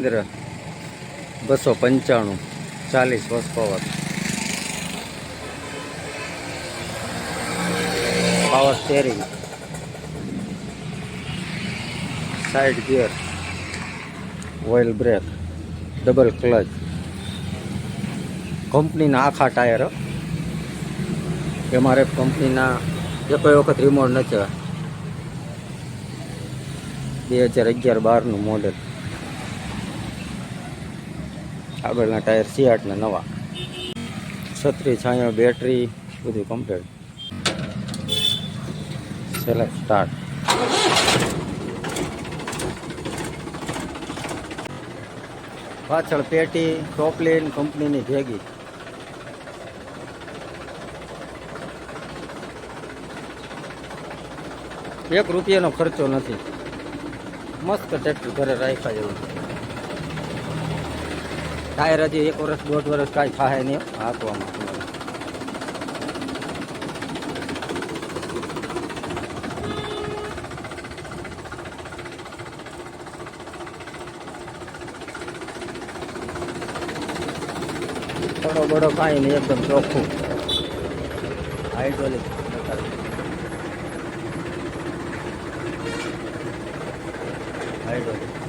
મહિન્દ્ર બસો પંચાણું, ચાલીસ વર્ષ power. Power steering side gear oil brake double clutch કંપનીના આખા ટાયર એમઆરએફ કંપનીના એકો વખત રિમોટ નથી બે હજાર અગિયાર બારનું મોડેલ આગળના ટાયર સિયાટના નવા. છત્રી, છાંયો, બેટરી, બધું કમ્પ્લીટ સેલેક્ટ સ્ટાર્ટ પાછળ પેટી ટોપલીન કંપનીની ભેગી. એક રૂપિયાનો ખર્ચો નથી. મસ્ત ટ્રેક્ટર ઘરે રાખ્યા જેવું ટાયર હજી એક વર્ષ દોઢ વર્ષ કાંઈ થાય નહીં હાંકવામાં. થોડો બડો કાંઈ નહીં, એકદમ ચોખ્ખું. હાઇડ્રોલિક હાઇડ્રોલિક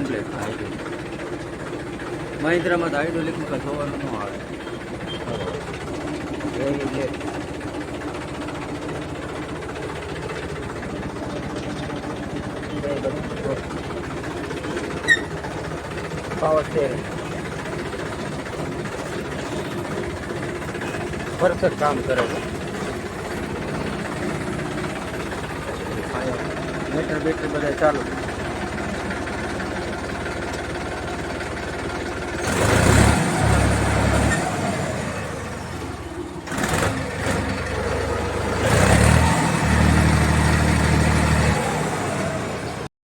કમ્પ્લીટ હાઇડ્રોલિક મહિન્દ્રામાં તો જોવાનું ન આવે. એટલે. પાવર સ્ટેરિંગ પરફેક્ટ કામ કરે છે. મીટર બેટરી બધા ચાલુ.